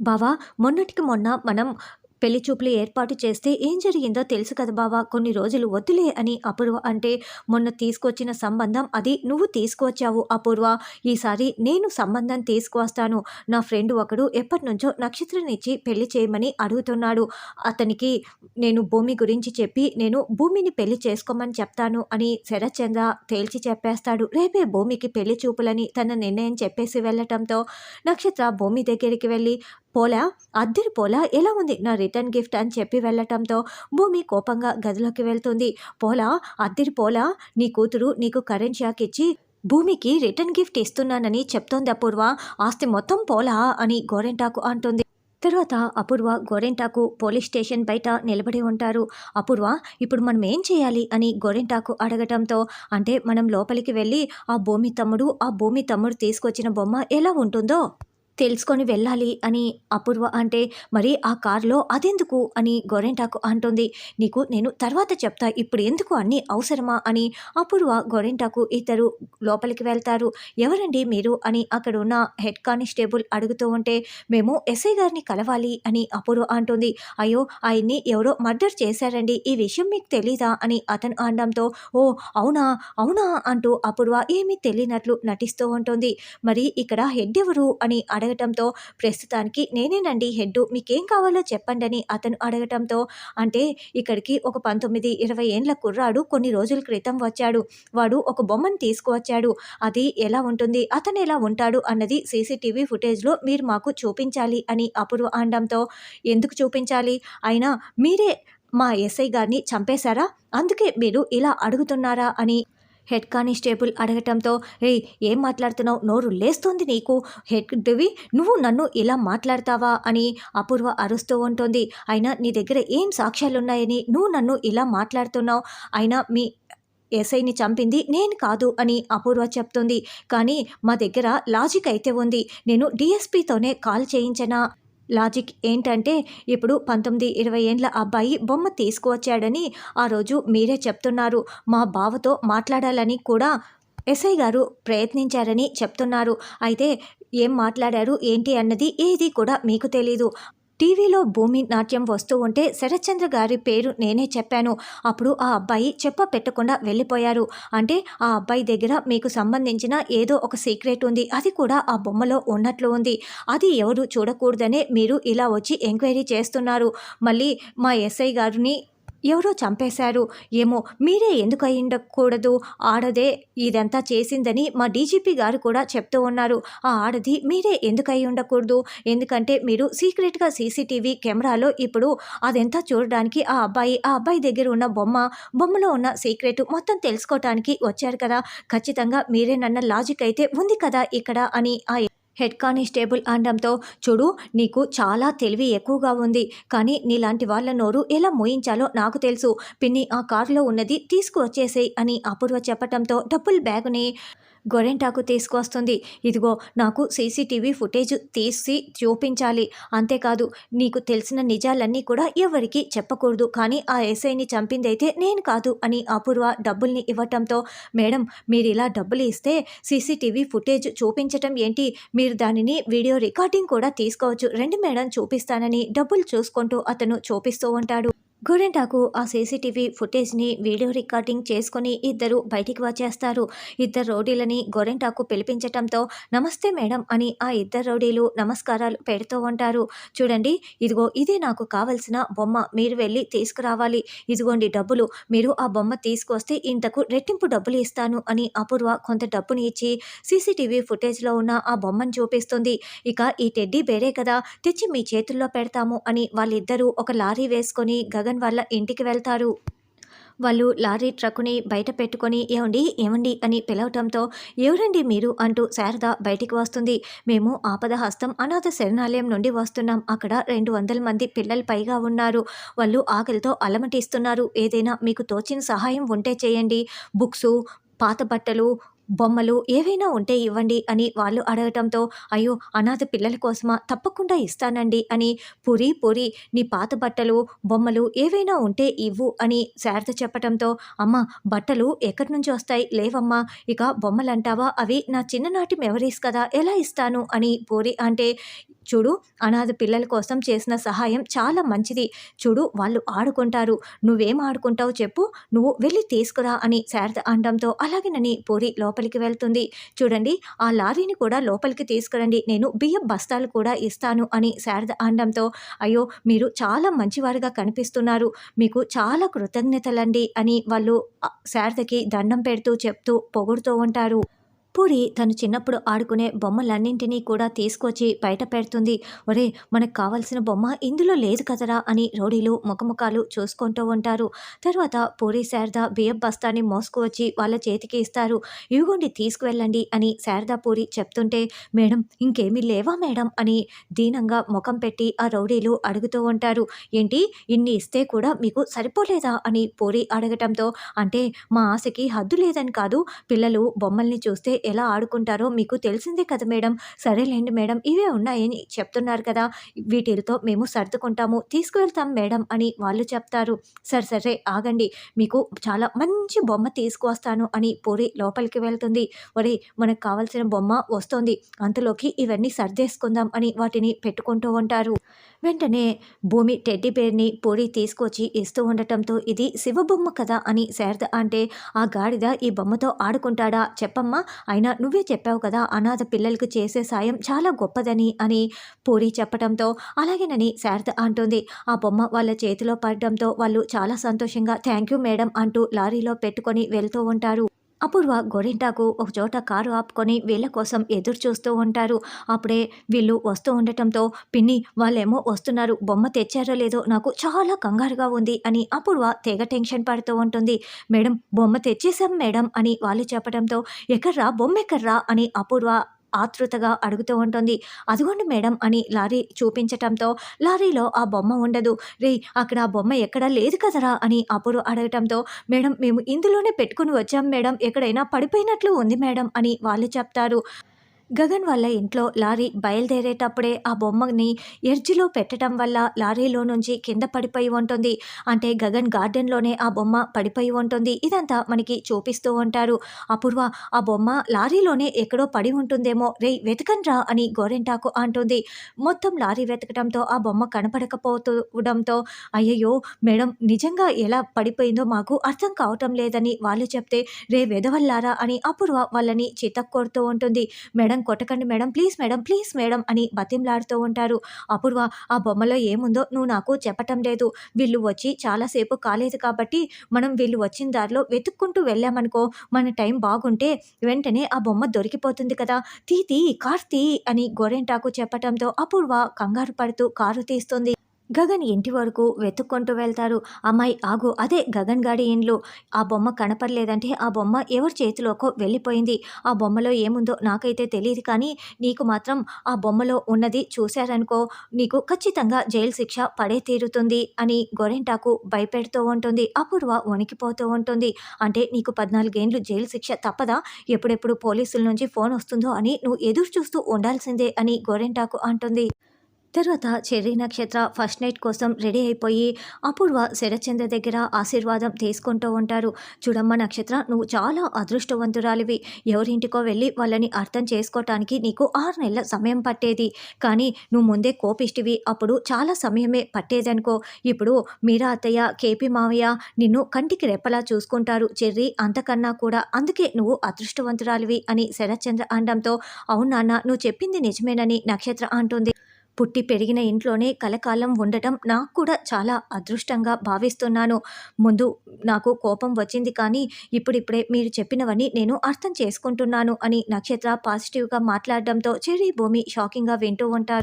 బావా మొన్నటికి మొన్న మనం పెళ్ళి చూపులు ఏర్పాటు చేస్తే ఏం జరిగిందో తెలుసు కదా బావా కొన్ని రోజులు వద్దులే అని అపూర్వ అంటే మొన్న తీసుకొచ్చిన సంబంధం అది నువ్వు తీసుకువచ్చావు అపూర్వ. ఈసారి నేను సంబంధం తీసుకువస్తాను. నా ఫ్రెండ్ ఒకడు ఎప్పటి నుంచో నక్షత్రనిచ్చి పెళ్ళి చేయమని అడుగుతున్నాడు. అతనికి నేను భూమి గురించి చెప్పి నేను భూమిని పెళ్ళి చేసుకోమని చెప్తాను అని శరత్చంద్ర తేల్చి చెప్పేస్తాడు. రేపే భూమికి పెళ్ళి చూపులని తన నిర్ణయం చెప్పేసి వెళ్ళటంతో నక్షత్ర భూమి దగ్గరికి వెళ్ళి పోలా అద్దెరి పోలా ఎలా ఉంది నా రిటర్న్ గిఫ్ట్ అని చెప్పి వెళ్ళటంతో భూమి కోపంగా గదిలోకి వెళ్తుంది. పోలా అద్దెరి పోలా నీ కూతురు నీకు కరెంట్ షాక్ ఇచ్చి భూమికి రిటర్న్ గిఫ్ట్ ఇస్తున్నానని చెప్తోంది అపూర్వ. ఆస్తి మొత్తం పోలా అని గోరెంటాకు అంటుంది. తర్వాత అపూర్వ గోరెంటాకు పోలీస్ స్టేషన్ బయట నిలబడి ఉంటారు. అపూర్వ ఇప్పుడు మనం ఏం చేయాలి అని గోరెంటాకు అడగటంతో అంటే మనం లోపలికి వెళ్ళి ఆ భూమి తమ్ముడు ఆ భూమి తమ్ముడు తీసుకొచ్చిన బొమ్మ ఎలా ఉంటుందో తెలుసుకొని వెళ్ళాలి అని అపూర్వ అంటే మరి ఆ కారులో అదెందుకు? అని గోరెంటాకు అంటుంది. నీకు నేను తర్వాత చెప్తా ఇప్పుడు ఎందుకు అన్నీ అవసరమా? అని అపూర్వ గోరెంటాకు ఇద్దరు లోపలికి వెళ్తారు. ఎవరండి మీరు? అని అక్కడ ఉన్న హెడ్ కానిస్టేబుల్ అడుగుతూ ఉంటే మేము ఎస్ఐ గారిని కలవాలి అని అపూర్వ అంటుంది. అయ్యో ఆయన్ని ఎవరో మర్డర్ చేశారండి ఈ విషయం మీకు తెలీదా? అని అతను అనడంతో ఓ అవునా అవునా అంటూ అపూర్వ ఏమీ తెలియనట్లు నటిస్తూ ఉంటుంది. మరి ఇక్కడ హెడ్ ఎవరు? అని అడగ అడగటంతో ప్రస్తుతానికి నేనేనండి హెడ్ మీకేం కావాలో చెప్పండి అని అతను అడగటంతో అంటే ఇక్కడికి ఒక పంతొమ్మిది ఇరవై ఏండ్ల కుర్రాడు కొన్ని రోజుల క్రితం వచ్చాడు. వాడు ఒక బొమ్మను తీసుకువచ్చాడు. అది ఎలా ఉంటుంది అతను ఎలా ఉంటాడు అన్నది సీసీటీవీ ఫుటేజ్లో మీరు మాకు చూపించాలి అని అపూర్వ అనడంతో ఎందుకు చూపించాలి? అయినా మీరే మా ఎస్ఐ గారిని చంపేశారా? అందుకే మీరు ఇలా అడుగుతున్నారా అని హెడ్ కానిస్టేబుల్ అడగటంతో ఏయ్ ఏం మాట్లాడుతున్నావు? నోరు లేస్తుంది నీకు. హెడ్ హెడ్వి నువ్వు నన్ను ఇలా మాట్లాడతావా? అని అపూర్వ అరుస్తూ ఉంటుంది. అయినా నీ దగ్గర ఏం సాక్ష్యాలున్నాయని నువ్వు నన్ను ఇలా మాట్లాడుతున్నావు? అయినా మీ ఎస్ఐని చంపింది నేను కాదు అని అపూర్వ చెప్తుంది. కానీ మా దగ్గర లాజిక్ అయితే ఉంది. నేను డిఎస్పీతోనే కాల్ చేయించనా? లాజిక్ ఏంటంటే ఇప్పుడు పంతొమ్మిది ఇరవై ఏండ్ల అబ్బాయి బొమ్మ తీసుకువచ్చాడని ఆ రోజు మీరే చెప్తున్నారు. మా బావతో మాట్లాడాలని కూడా ఎస్ఐ గారు ప్రయత్నించారని చెప్తున్నారు. అయితే ఏం మాట్లాడారు ఏంటి అన్నది ఏది కూడా మీకు తెలీదు. టీవీలో భూమి నాట్యం వస్తూ ఉంటే శరత్చంద్ర గారి పేరు నేనే చెప్పాను. అప్పుడు ఆ అబ్బాయి చెప్ప పెట్టకుండా వెళ్ళిపోయారు. అంటే ఆ అబ్బాయి దగ్గర మీకు సంబంధించిన ఏదో ఒక సీక్రెట్ ఉంది. అది కూడా ఆ బొమ్మలో ఉన్నట్లు ఉంది. అది ఎవరు చూడకూడదనే మీరు ఇలా వచ్చి ఎంక్వైరీ చేస్తున్నారు. మళ్ళీ మా ఎస్ఐ గారిని ఎవరో చంపేశారు. ఏమో మీరే ఎందుకు అయ్యిండకూడదు? ఆడదే ఇదంతా చేసిందని మా డీజీపీ గారు కూడా చెప్తూ ఉన్నారు. ఆ ఆడది మీరే ఎందుకు అయి ఉండకూడదు ఎందుకంటే మీరు సీక్రెట్గా సీసీటీవీ కెమెరాలో ఇప్పుడు అదంతా చూడడానికి ఆ అబ్బాయి ఆ అబ్బాయి దగ్గర ఉన్న బొమ్మ బొమ్మలో ఉన్న సీక్రెట్ మొత్తం తెలుసుకోవటానికి వచ్చారు కదా. ఖచ్చితంగా మీరే నన్న లాజిక్ అయితే ఉంది కదా ఇక్కడ అని ఆ హెడ్ కానిస్టేబుల్ అనడంతో చూడు నీకు చాలా తెలివి ఎక్కువగా ఉంది కానీ నీలాంటి వాళ్ళ నోరు ఎలా మోయించాలో నాకు తెలుసు. పిన్ని ఆ కారులో ఉన్నది తీసుకువచ్చేసేయి అని అపూర్వ చెప్పటంతో డబ్బుల్ బ్యాగుని గొరెంటాకు తీసుకొస్తుంది ఇదిగో నాకు సీసీటీవీ ఫుటేజ్ తీసి చూపించాలి. అంతేకాదు నీకు తెలిసిన నిజాలన్నీ కూడా ఎవరికీ చెప్పకూడదు. కానీ ఆ ఎస్ఐని చంపిందైతే నేను కాదు అని అపూర్వ డబ్బుల్ని ఇవ్వటంతో మేడం మీరు ఇలా డబ్బులు ఇస్తే సీసీటీవీ ఫుటేజ్ చూపించటం ఏంటి? మీరు దానిని వీడియో రికార్డింగ్ కూడా తీసుకోవచ్చు. రెండు మేడం చూపిస్తానని డబ్బులు చూసుకుంటూ అతను చూపిస్తూ ఉంటాడు. గోరెంటాకు ఆ సీసీటీవీ ఫుటేజ్ని వీడియో రికార్డింగ్ చేసుకొని ఇద్దరు బయటికి వచ్చేస్తారు. ఇద్దరు రౌడీలని గోరెంటాకు పిలిపించటంతో నమస్తే మేడం అని ఆ ఇద్దరు రౌడీలు నమస్కారాలు పెడుతూ ఉంటారు. చూడండి ఇదిగో ఇదే నాకు కావలసిన బొమ్మ మీరు వెళ్ళి తీసుకురావాలి. ఇదిగోండి డబ్బులు మీరు ఆ బొమ్మ తీసుకొస్తే ఇంతకు రెట్టింపు డబ్బులు ఇస్తాను అని అపూర్వ కొంత డబ్బుని ఇచ్చి సీసీటీవీ ఫుటేజ్లో ఉన్న ఆ బొమ్మను చూపిస్తుంది. ఇక ఈ టెడ్డీ బేరే కదా తెచ్చి మీ చేతుల్లో పెడతాము అని వాళ్ళిద్దరూ ఒక లారీ వేసుకొని గగన్ వాళ్ళ ఇంటికి వెళ్తారు. వాళ్ళు లారీ ట్రక్కుని బయట పెట్టుకొని ఏమండి ఏమండి అని పిలవటంతో ఎవరండి మీరు అంటూ శారద బయటికి వస్తుంది. మేము ఆపద హస్తం అనాథ శరణాలయం నుండి వస్తున్నాం. అక్కడ రెండు వందల మంది పిల్లలు పైగా ఉన్నారు. వాళ్ళు ఆకలితో అలమటిస్తున్నారు. ఏదైనా మీకు తోచిన సహాయం ఉంటే చేయండి. బుక్సు పాత బట్టలు బొమ్మలు ఏవైనా ఉంటే ఇవ్వండి అని వాళ్ళు అడగటంతో అయ్యో అనాథ పిల్లల కోసమా? తప్పకుండా ఇస్తానండి అని పురి పురి నీ పాత బట్టలు బొమ్మలు ఏవైనా ఉంటే ఇవ్వు అని శారద చెప్పటంతో అమ్మ బట్టలు ఎక్కడి నుంచి వస్తాయి? లేవమ్మా ఇక బొమ్మలంటావా? అవి నా చిన్ననాటి మెమరీస్ కదా ఎలా ఇస్తాను? అని పూరి అంటే చూడు అనాథ పిల్లల కోసం చేసిన సహాయం చాలా మంచిది. చూడు వాళ్ళు ఆడుకుంటారు. నువ్వేం ఆడుకుంటావు చెప్పు. నువ్వు వెళ్ళి తీసుకురా అని శారద అనడంతో అలాగేనని పూరి లోపలికి వెళ్తుంది. చూడండి ఆ లారీని కూడా లోపలికి తీసుకురండి. నేను బియ్యం బస్తాలు కూడా ఇస్తాను అని శారద అనడంతో అయ్యో మీరు చాలా మంచివారుగా కనిపిస్తున్నారు. మీకు చాలా కృతజ్ఞతలండి అని వాళ్ళు శారదకి దండం పెడుతూ చెప్తూ పొగుడుతూ ఉంటారు. పూరి తను చిన్నప్పుడు ఆడుకునే బొమ్మలన్నింటినీ కూడా తీసుకొచ్చి బయట పెడుతుంది. ఒరే మనకు కావాల్సిన బొమ్మ ఇందులో లేదు కదరా అని రౌడీలు ముఖముఖాలు చూసుకుంటూ ఉంటారు. తర్వాత పూరి శారద బియ్యం బస్తాని మోసుకువచ్చి వాళ్ళ చేతికి ఇస్తారు. ఇవిగోండి తీసుకువెళ్ళండి అని శారదా పూరి చెప్తుంటే మేడం ఇంకేమీ లేవా మేడం? అని దీనంగా ముఖం పెట్టి ఆ రౌడీలు అడుగుతూ ఉంటారు. ఏంటి ఇన్ని ఇస్తే కూడా మీకు సరిపోలేదా? అని పూరి అడగటంతో అంటే మా ఆశకి హద్దు లేదని కాదు. పిల్లలు బొమ్మల్ని చూస్తే ఎలా ఆడుకుంటారో మీకు తెలిసిందే కదా మేడం. సరేలేండి మేడం ఇవే ఉన్నాయని చెప్తున్నారు కదా. వీటితో మేము సర్దుకుంటాము. తీసుకువెళ్తాం మేడం అని వాళ్ళు చెప్తారు. సరే సరే ఆగండి. మీకు చాలా మంచి బొమ్మ తీసుకువస్తాను అని పూరి లోపలికి వెళ్తుంది. ఒరే మనకు కావాల్సిన బొమ్మ వస్తుంది. అంతలోకి ఇవన్నీ సర్దేసుకుందాం అని వాటిని పెట్టుకుంటూ ఉంటారు. వెంటనే భూమి టెడ్డి పేరుని పొడి తీసుకొచ్చి ఇస్తూ ఉండటంతో ఇది శివబొమ్మ కదా అని శారద అంటే ఆ గాడిద ఈ బొమ్మతో ఆడుకుంటాడా? చెప్పమ్మా అయినా నువ్వే చెప్పావు కదా అనాథ పిల్లలకు చేసే సాయం చాలా గొప్పదని అని పూరి చెప్పడంతో అలాగేనని శారద అంటుంది. ఆ బొమ్మ వాళ్ళ చేతిలో పడడంతో వాళ్ళు చాలా సంతోషంగా థ్యాంక్ యూ మేడం అంటూ లారీలో పెట్టుకొని వెళ్తూ ఉంటారు. అపూర్వ గోరింటాకు ఒక చోట కారు ఆపుకొని వీళ్ళ కోసం ఎదురు చూస్తూ ఉంటారు. అప్పుడే వీళ్ళు వస్తూ ఉండటంతో పిన్ని వాళ్ళేమో వస్తున్నారు. బొమ్మ తెచ్చారో లేదో నాకు చాలా కంగారుగా ఉంది అని అపూర్వ తెగ టెన్షన్ పడుతూ ఉంటుంది. మేడం బొమ్మ తెచ్చేసాం మేడం అని వాళ్ళు చెప్పడంతో ఎక్కడ్రా బొమ్మ ఎక్కడ్రా అని అపూర్వ ఆతృతగా అడుగుతూ ఉంటుంది. అదిగోండి మేడం అని లారీ చూపించటంతో లారీలో ఆ బొమ్మ ఉండదు. రే అక్కడ ఆ బొమ్మ ఎక్కడా లేదు కదరా అని అప్పుడు అడగటంతో మేడం మేము ఇందులోనే పెట్టుకుని వచ్చాం మేడం. ఎక్కడైనా పడిపోయినట్లు ఉంది మేడం అని వాళ్ళు చెప్తారు. గగన్ వాళ్ళ ఇంట్లో లారీ బయలుదేరేటప్పుడే ఆ బొమ్మని ఎర్జిలో పెట్టడం వల్ల లారీలో నుంచి కింద పడిపోయి ఉంటుంది. అంటే గగన్ గార్డెన్లోనే ఆ బొమ్మ పడిపోయి ఉంటుంది. ఇదంతా మనకి చూపిస్తూ ఉంటారు. అపూర్వ ఆ బొమ్మ లారీలోనే ఎక్కడో పడి ఉంటుందేమో రే వెతకండ్రా అని గోరెంటాకు అంటుంది. మొత్తం లారీ వెతకడంతో ఆ బొమ్మ కనపడకపోతుండడంతో అయ్యయ్యో మేడం నిజంగా ఎలా పడిపోయిందో మాకు అర్థం కావటం లేదని వాళ్ళు చెప్తే రే వెదవల్లారా అని అపూర్వ వాళ్ళని చితక్కొడుతూ ఉంటుంది. మేడం మేడం కొట్టకండి madam please madam please madam అని బతింలాడుతూ ఉంటారు. అపూర్వ ఆ బొమ్మలో ఏముందో నువ్వు నాకు చెప్పటం లేదు. వీళ్ళు వచ్చి చాలాసేపు కాలేదు కాబట్టి మనం వీళ్ళు వచ్చిన దారిలో వెతుక్కుంటూ వెళ్ళామనుకో మన టైం బాగుంటే వెంటనే ఆ బొమ్మ దొరికిపోతుంది కదా. తీ తీ కార్ తీ అని గోరెంటాకు చెప్పటంతో అపూర్వ కంగారు పడుతూ కారు తీస్తుంది. గగన్ ఇంటి వరకు వెతుక్కుంటూ వెళ్తారు. అమ్మాయి ఆగు అదే గగన్ గాడి ఇండ్లు. ఆ బొమ్మ కనపడలేదంటే ఆ బొమ్మ ఎవరి చేతిలోకో వెళ్ళిపోయింది. ఆ బొమ్మలో ఏముందో నాకైతే తెలియదు కానీ నీకు మాత్రం ఆ బొమ్మలో ఉన్నది చూశారనుకో నీకు ఖచ్చితంగా జైలు శిక్ష పడే తీరుతుంది అని గొరెంటాకు భయపెడుతూ ఉంటుంది. అపూర్వ వణికిపోతూ ఉంటుంది. అంటే నీకు పద్నాలుగేండ్లు జైలు శిక్ష తప్పదా? ఎప్పుడెప్పుడు పోలీసుల నుంచి ఫోన్ వస్తుందో అని నువ్వు ఎదురు చూస్తూ ఉండాల్సిందే అని గోరెంటాకు అంటుంది. తర్వాత చెర్రీ నక్షత్ర ఫస్ట్ నైట్ కోసం రెడీ అయిపోయి అపూర్వ శరచంద్ర దగ్గర ఆశీర్వాదం తీసుకుంటూ ఉంటారు. చూడమ్మ నక్షత్ర నువ్వు చాలా అదృష్టవంతురాలివి. ఎవరింటికో వెళ్ళి వాళ్ళని అర్థం చేసుకోవటానికి నీకు ఆరు నెలల సమయం పట్టేది. కానీ నువ్వు ముందే కోపిష్టివి. అప్పుడు చాలా సమయమే పట్టేదనుకో. ఇప్పుడు మీరా అత్తయ్య కేపీ మావయ్య నిన్ను కంటికి రెప్పలా చూసుకుంటారు. చెర్రీ అంతకన్నా కూడా అందుకే నువ్వు అదృష్టవంతురాలివి అని శరత్చంద్ర అనడంతో అవును నాన్న నువ్వు చెప్పింది నిజమేనని నక్షత్ర అంటుంది. పుట్టి పెరిగిన ఇంట్లోనే కలకాలం ఉండటం నాకు కూడా చాలా అదృష్టంగా భావిస్తున్నాను. ముందు నాకు కోపం వచ్చింది కానీ ఇప్పుడిప్పుడే మీరు చెప్పినవన్నీ నేను అర్థం చేసుకుంటున్నాను అని నక్షత్ర పాజిటివ్గా మాట్లాడడంతో చెర్రీ భూమి షాకింగ్గా వింటూ ఉంటారు.